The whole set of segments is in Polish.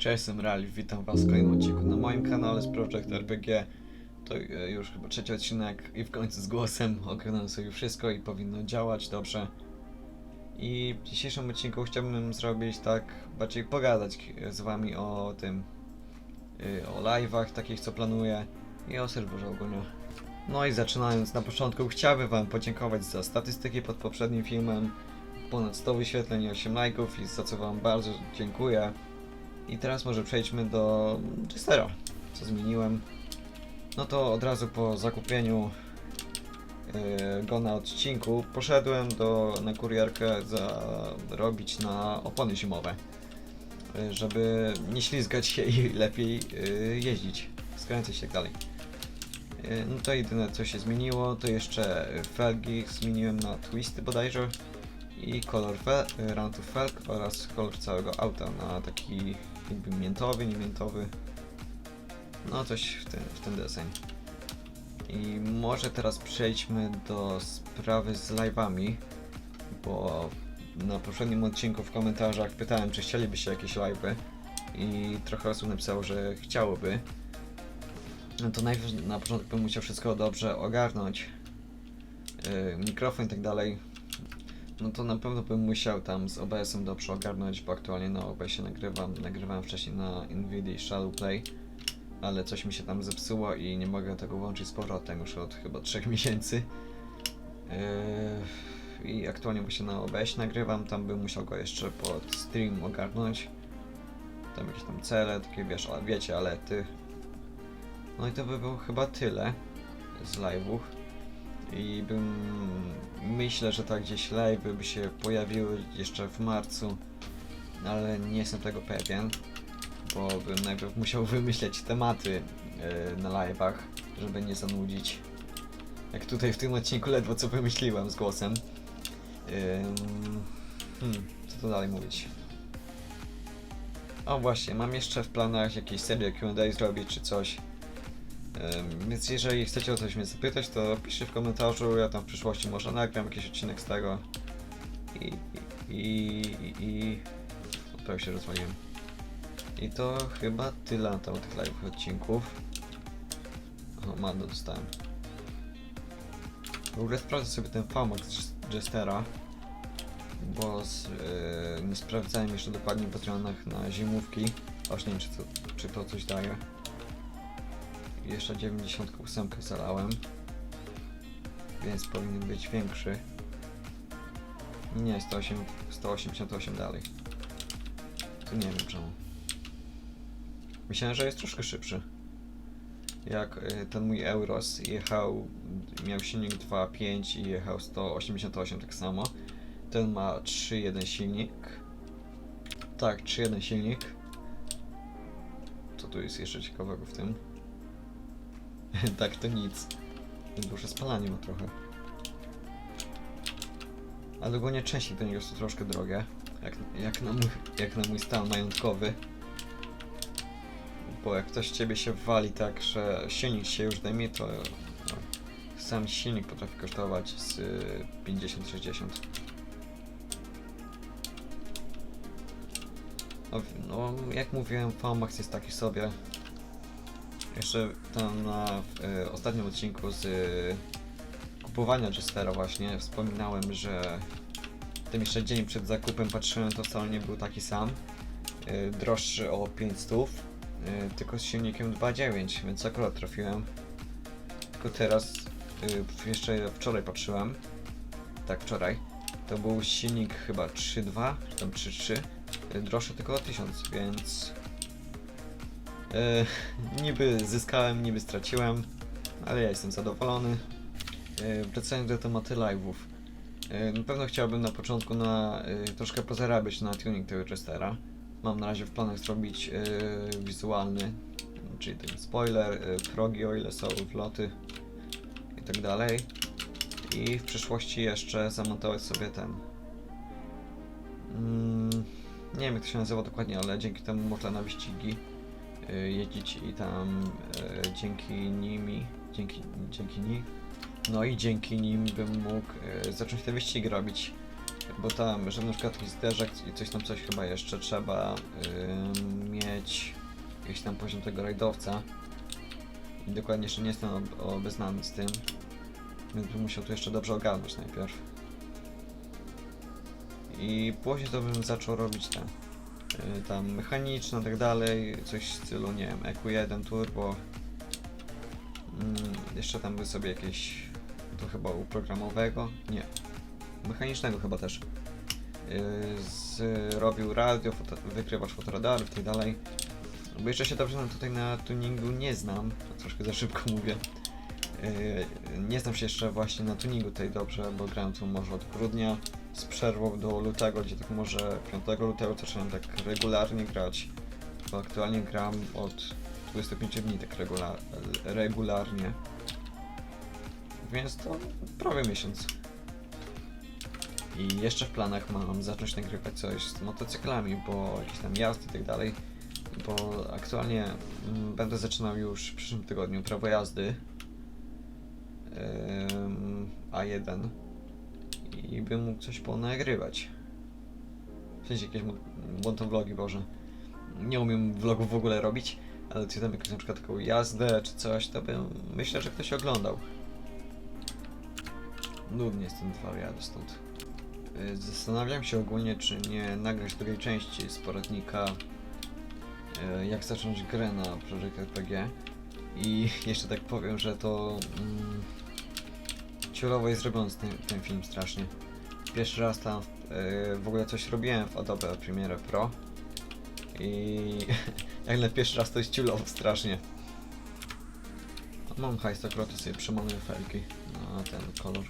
Cześć, jestem Ralf, witam was w kolejnym odcinku na moim kanale z Project RPG. To e, już chyba trzeci odcinek i w końcu z głosem ogarnąłem sobie wszystko i powinno działać dobrze. I w dzisiejszym odcinku chciałbym zrobić tak, bardziej pogadać z wami o tym, y, o live'ach takich co planuję i o serwerze ogólnie. No i zaczynając na początku chciałbym wam podziękować za statystyki pod poprzednim filmem. Ponad 100 wyświetleń i 8 lajków i za co wam bardzo dziękuję. I teraz może przejdźmy do Jestera, co zmieniłem. No to od razu po zakupieniu yy, go na odcinku poszedłem do, na kurierkę zarobić na opony zimowe, yy, żeby nie ślizgać się i lepiej yy, jeździć, skręcać i tak dalej. No to jedyne co się zmieniło to jeszcze felgi zmieniłem na twisty bodajże i kolor fe, rantów felg oraz kolor całego auta na taki jakby miętowy, nie miętowy. No coś w ten, w ten deseń. I może teraz przejdźmy do sprawy z live'ami, bo na poprzednim odcinku w komentarzach pytałem, czy chcielibyście jakieś live'y i trochę osób napisało, że chciałoby. No to najpierw na początku bym musiał wszystko dobrze ogarnąć. Yy, mikrofon i tak dalej. No to na pewno bym musiał tam z OBS-em dobrze ogarnąć, bo aktualnie na OBS-ie nagrywam, nagrywałem wcześniej na Nvidia Shadowplay, ale coś mi się tam zepsuło i nie mogę tego włączyć z powrotem już od chyba 3 miesięcy. Yy, I aktualnie właśnie na OBS nagrywam, tam bym musiał go jeszcze pod stream ogarnąć. Tam jakieś tam cele, takie wiesz, ale wiecie, alety. No i to by było chyba tyle z live'ów. I bym myślę, że tak gdzieś live by się pojawiły jeszcze w marcu, ale nie jestem tego pewien, bo bym najpierw musiał wymyśleć tematy yy, na live'ach, żeby nie zanudzić. Jak tutaj w tym odcinku ledwo co wymyśliłem z głosem. Hmm, co tu dalej mówić? O właśnie, mam jeszcze w planach jakieś serię Q&A zrobić czy coś. Więc jeżeli chcecie o coś mnie zapytać, to piszcie w komentarzu, ja tam w przyszłości może nagram jakiś odcinek z tego. I... i... i... i... o, prawie się rozwaliłem. I to chyba tyle na temat tych live odcinków. O, mando dostałem. W ogóle sprawdzę sobie ten FAMAX Jestera, bo z, yy, nie sprawdzałem jeszcze dokładnie w patronach na zimówki. Aż nie wiem, czy to, czy to coś daje. Jeszcze 98 zalałem. Więc powinien być większy. Nie, 108, 188 dalej. Tu nie wiem czemu. Myślałem, że jest troszkę szybszy. Jak y, ten mój Euros jechał, miał silnik 2.5 i jechał 188 tak samo. Ten ma 3.1 silnik. Tak, 3.1 silnik. Co tu jest jeszcze ciekawego w tym? tak, to nic. Duże spalanie ma trochę. Ale ogólnie części do niego są troszkę drogie. Jak, jak, na, mój, jak na mój stan majątkowy. Bo jak ktoś ciebie się wali tak, że silnik się już dajmie, to no, sam silnik potrafi kosztować z y, 50-60. No, w- no, jak mówiłem, VMAX jest taki sobie. Jeszcze tam na y, ostatnim odcinku z y, kupowania Jestera właśnie wspominałem, że ten jeszcze dzień przed zakupem patrzyłem, to wcale nie był taki sam. Y, droższy o 500, y, tylko z silnikiem 2.9, więc akurat trafiłem. Tylko teraz, y, jeszcze wczoraj patrzyłem, tak wczoraj, to był silnik chyba 3.2, czy tam 3.3, y, droższy tylko o 1000, więc E, niby zyskałem, niby straciłem, ale ja jestem zadowolony. E, wracając do tematu live'ów. E, na pewno chciałbym na początku na troszkę pozarabiać na tuning tego Jestera. Mam na razie w planach zrobić wizualny, czyli ten spoiler, e, progi o ile są, wloty i tak dalej. I w przyszłości jeszcze zamontować sobie ten. Mm, nie wiem jak to się nazywa dokładnie, ale dzięki temu można na wyścigi jeździć i tam y, dzięki nimi, dzięki, dzięki nim, no i dzięki nim bym mógł y, zacząć te wyścigi robić. Bo tam, żeby na przykład jakiś zderzak i coś tam coś chyba jeszcze trzeba y, mieć jakiś tam poziom tego rajdowca. I dokładnie jeszcze nie jestem ob- obeznany z tym. Więc bym musiał to jeszcze dobrze ogarnąć najpierw. I później to bym zaczął robić te y, tam mechaniczne i tak dalej, coś w stylu, nie wiem, EQ1 Turbo. Mm, jeszcze tam by sobie jakieś, to chyba u programowego, nie, mechanicznego chyba też. Yy, zrobił radio, foto, wykrywacz fotoradarów i tak dalej. Bo jeszcze się dobrze tutaj na tuningu nie znam, troszkę za szybko mówię. Yy, nie znam się jeszcze właśnie na tuningu tutaj dobrze, bo grałem tu może od grudnia z przerwą do lutego, gdzie tak może 5 lutego zacząłem tak regularnie grać. Bo aktualnie gram od 25 dni tak regular, regularnie. Więc to prawie miesiąc. I jeszcze w planach mam zacząć nagrywać coś z motocyklami, bo jakieś tam jazdy i tak dalej. Bo aktualnie mm, będę zaczynał już w przyszłym tygodniu prawo jazdy. Ym, A1 i bym mógł coś ponagrywać. W sensie jakieś mo- motovlogi, Boże. Nie umiem vlogów w ogóle robić, ale czy tam jakąś na przykład taką jazdę czy coś, to bym myślę, że ktoś oglądał. Nudnie jest ten dwa jadę stąd. Y, Zastanawiam się ogólnie, czy nie nagrać drugiej części z poradnika y, jak zacząć grę na Project RPG. I jeszcze tak powiem, że to mm, ciulowo jest zrobiony ten, ten film strasznie. Pierwszy raz tam y, w ogóle coś robiłem w Adobe Premiere Pro i jak na pierwszy raz to jest ciulowo strasznie. Mam hajs, akurat to sobie przemaluję felki na ten kolor.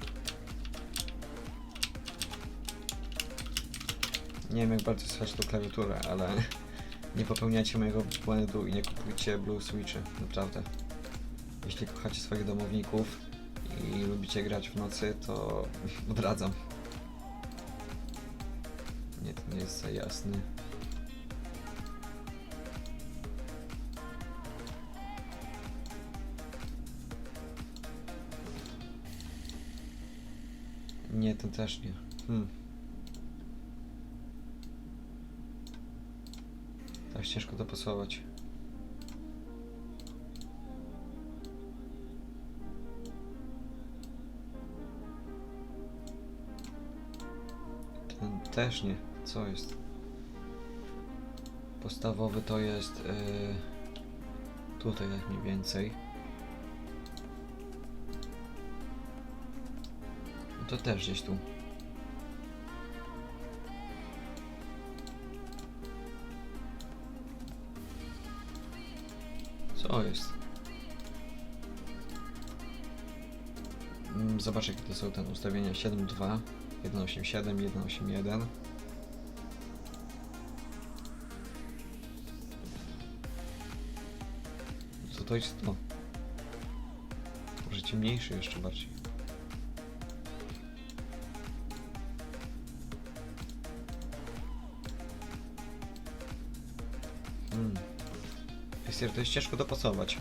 Nie wiem jak bardzo słychać tą klawiaturę, ale nie popełniajcie mojego błędu i nie kupujcie Blue Switchy, naprawdę. Jeśli kochacie swoich domowników i lubicie grać w nocy, to odradzam. Nie, to nie jest za jasny. Nie, to też nie. Hmm. Tak ciężko to Ten też nie. Co jest? Podstawowy to jest yy, tutaj jak mniej więcej. No To też gdzieś tu. Co jest? Mm, Zobacz jakie to są te ustawienia 7.2, 1.8.7, 1.8.1. Co to jest to? Może ciemniejszy jeszcze bardziej. Hmm. Jest, to jest ciężko dopasować.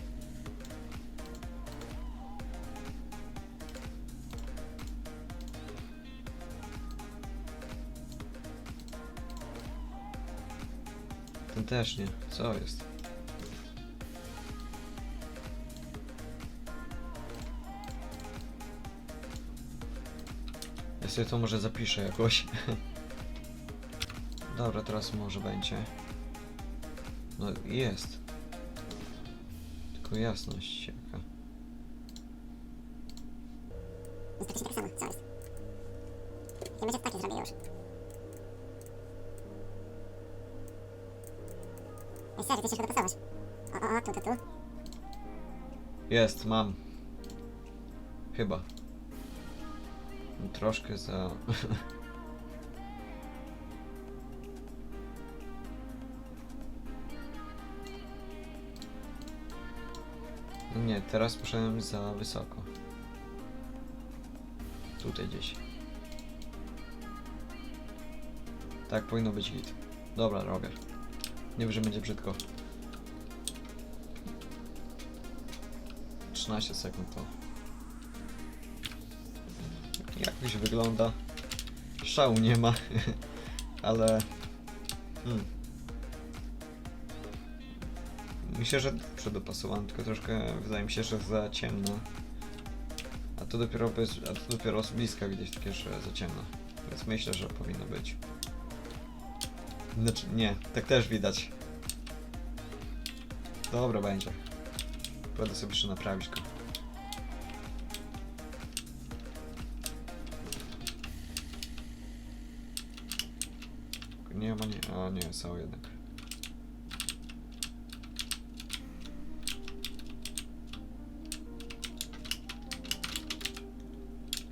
Ten też nie. Co jest? Ja sobie to może zapiszę jakoś. Dobra, teraz może będzie. No jest. Tylko jasność jaka. Jest praktycznie tak samo, co jest? Ja będzie takie zrobię już. Ej, ty ciężko dopasować. O, o, tu, tu, tu. Jest, mam. Chyba. Troszkę za... No Nie, teraz poszedłem za wysoko. Tutaj gdzieś. Tak powinno być git. Dobra, robię. Nie wiem, że będzie brzydko. 13 sekund to. Jakoś wygląda. Szału nie ma, ale. Hmm. Myślę, że dobrze dopasowałem, tylko troszkę wydaje mi się, że za ciemno. A to dopiero bez, a to dopiero z bliska widać takie, że za ciemno. Więc myślę, że powinno być. Znaczy, nie, tak też widać. Dobra, będzie. Będę sobie jeszcze naprawić go. Nie ma, nie, a nie, są jednak.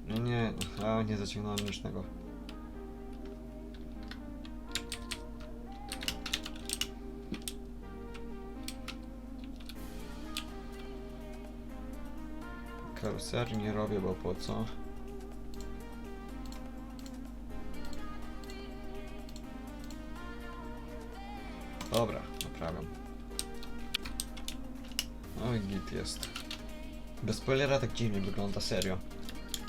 Nie, nie, a nie zaciągnąłem ręcznego. Karoserii nie robię, bo po co? Dobra, naprawiam. Oj, git jest. Bez spoilera tak dziwnie wygląda, serio.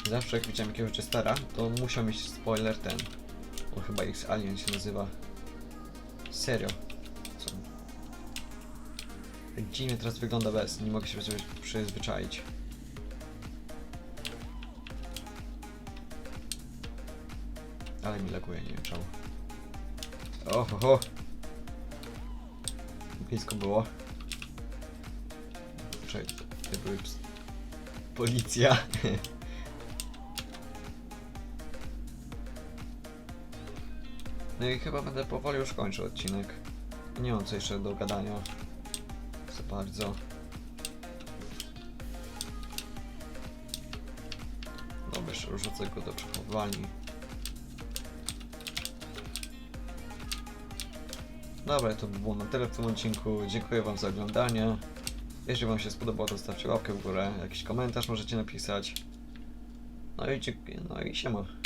Zawsze jak widziałem jakiegoś Jestera, to musiał mieć spoiler ten. On chyba X Alien się nazywa. Serio. Co? Tak dziwnie teraz wygląda bez, nie mogę się przyzwyczaić. Ale mi laguje, nie wiem czemu. Oho, Blisko było. Czekaj, to były Policja. No i chyba będę powoli już kończył odcinek. Nie mam co jeszcze do gadania. Za bardzo. Dobra, jeszcze rzucę go do przechowalni. Dobra, to by było na tyle w tym odcinku. Dziękuję Wam za oglądanie. Jeśli Wam się spodobało, to stawcie łapkę w górę, jakiś komentarz możecie napisać. No i, no i siema.